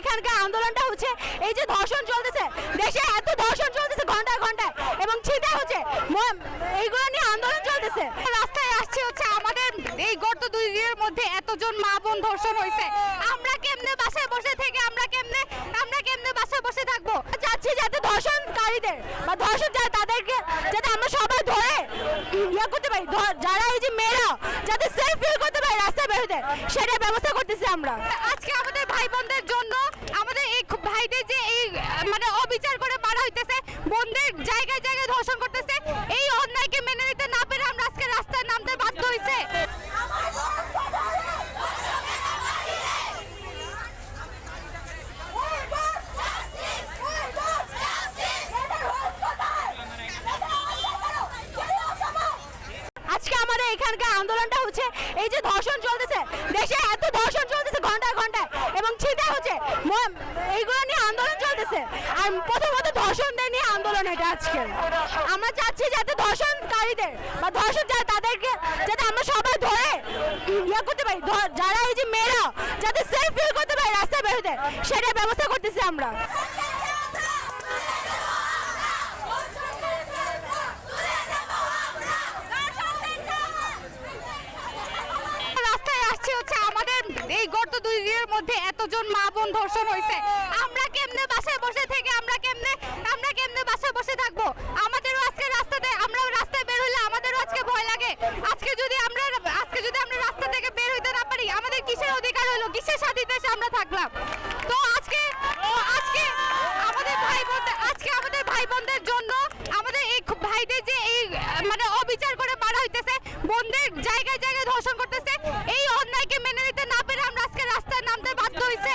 এখানকার আন্দোলনটা হচ্ছে এই যে ধর্ষণ চলতেছে। দেশে এত ধর্ষণ চলতেছে ঘন্টায় ঘন্টায়। এবং ছিনতাই হচ্ছে। এইগুলো নিয়ে আন্দোলন চলতেছে। রাস্তায় আসছে হচ্ছে আমাদের এই গত দুই দিনের মধ্যে এতজন মা বোন ধর্ষণ হয়েছে। আমরা কেমনে বাসায় বসে থেকে আমরা কেমনে আমরা কেমনে বাসায় বসে থাকব? চাচ্ছি যাতে ধর্ষণকারীদের বা ধর্ষণ যারা তাদেরকে যাতে আমরা সবাই ধরে ইয়ে করতে পারি। যারা এই যে মেয়েরা, যাতে সেফ ফিল করতে পারে রাস্তায় বেরোতে। সেটার ব্যবস্থা করতেছি আমরা। আজকে আমাদের ভাই বোনদের জন্য ভাইদের যে এই মানে অবিচার করে মারা হইতেছে বোনদের জায়গায় জায়গায় ধর্ষণ করতেছে, এই অন্যায়কে মেনে নিতে না পেরে আমরা আজকে রাস্তায় নামতে বাধ্য হয়েছে আজকে আমাদের এখানকার আন্দোলনটা হচ্ছে, এই যে ধর্ষণ চলতেছে, দেশে এত ধর্ষণ চলতেছে ঘন্টায় ঘন্টায় এবং ছিনতাই হচ্ছে। এইগুলো নিয়ে আন্দোলন চলতেছে। আর প্রথমত ধর্ষণদের নিয়ে আন্দোলন এটা আজকে। আমরা চাচ্ছি যাতে ধর্ষণকারীদের বা ধর্ষণ যারা তাদেরকে যাতে আমরা সবাই ধরে ইয়ে করতে পারি। যারা এই যে মেয়েরা, যাতে সেফ ফিল করতে পারে রাস্তায় বেরোতে সেটার ব্যবস্থা করতেছি আমরা রাস্তায় আসছে হচ্ছে আমাদের এই দুই দিনের মধ্যে এতজন মা বোন ধর্ষণ হয়েছে। আমরা কেমনে বাসায় বসে থেকে আমরা কেমনে আমরা কেমনে বাসায় বসে থাকব? আমাদেরও আজকে রাস্তাতে আমরাও রাস্তায় বের হইলে আমাদেরও আজকে ভয় লাগে। আজকে যদি আমরা আজকে যদি আমরা রাস্তা থেকে বের হইতে না পারি, আমাদের কিসের অধিকার হলো? কিসের স্বাধীনতা আমরা থাকলাম? তো আজকে আজকে আমাদের ভাই বোনদের আজকে আমাদের ভাই বোনদের জন্য আমাদের এই ভাইদের যে এই মানে অবিচার করে মারা হইতেছে, বোনদের জায়গায় জায়গায় ধর্ষণ করতেছে এই অন্যায়কে মেনে নিতে না পেরে আমরা আজকে রাস্তায় নামতে বাধ্য হয়েছে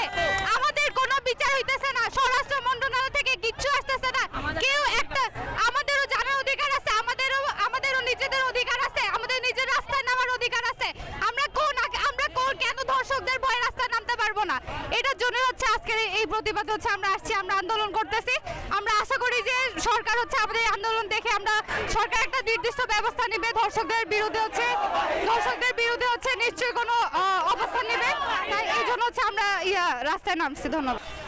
আমাদের কোনো বিচার হইতেছে না স্বরাষ্ট্র মন্ত্রণালয় থেকে কিচ্ছু আসতেছে না কেউ একটা আমাদেরও জানার অধিকার আছে আমাদেরও আমাদেরও নিজেদের অধিকার আছে আমাদের নিজের রাস্তায় নামার অধিকার আছে আমরা কোন আগে- আমরা কোন কেন ধর্ষকদের ভয়ে রাস্তায় নামতে পারব না। এটার জন্য হচ্ছে আজকের এই- প্রতিবাদ হচ্ছে আমরা আসছি, আমরা আন্দোলন করতেছি। আমরা আশা করি যে সরকার হচ্ছে আমাদের আন্দোলন দেখে আমরা সরকার একটা নির্দিষ্ট ব্যবস্থা নেবে। ধর্ষকদের বিরুদ্ধে হচ্ছে ধর্ষকদের বিরুদ্ধে হচ্ছে নিশ্চয়ই কোনো অবস্থান নেবে। তাই এই জন্য হচ্ছে আমরা ইয়া, রাস্তায় নামছি। ধন্যবাদ।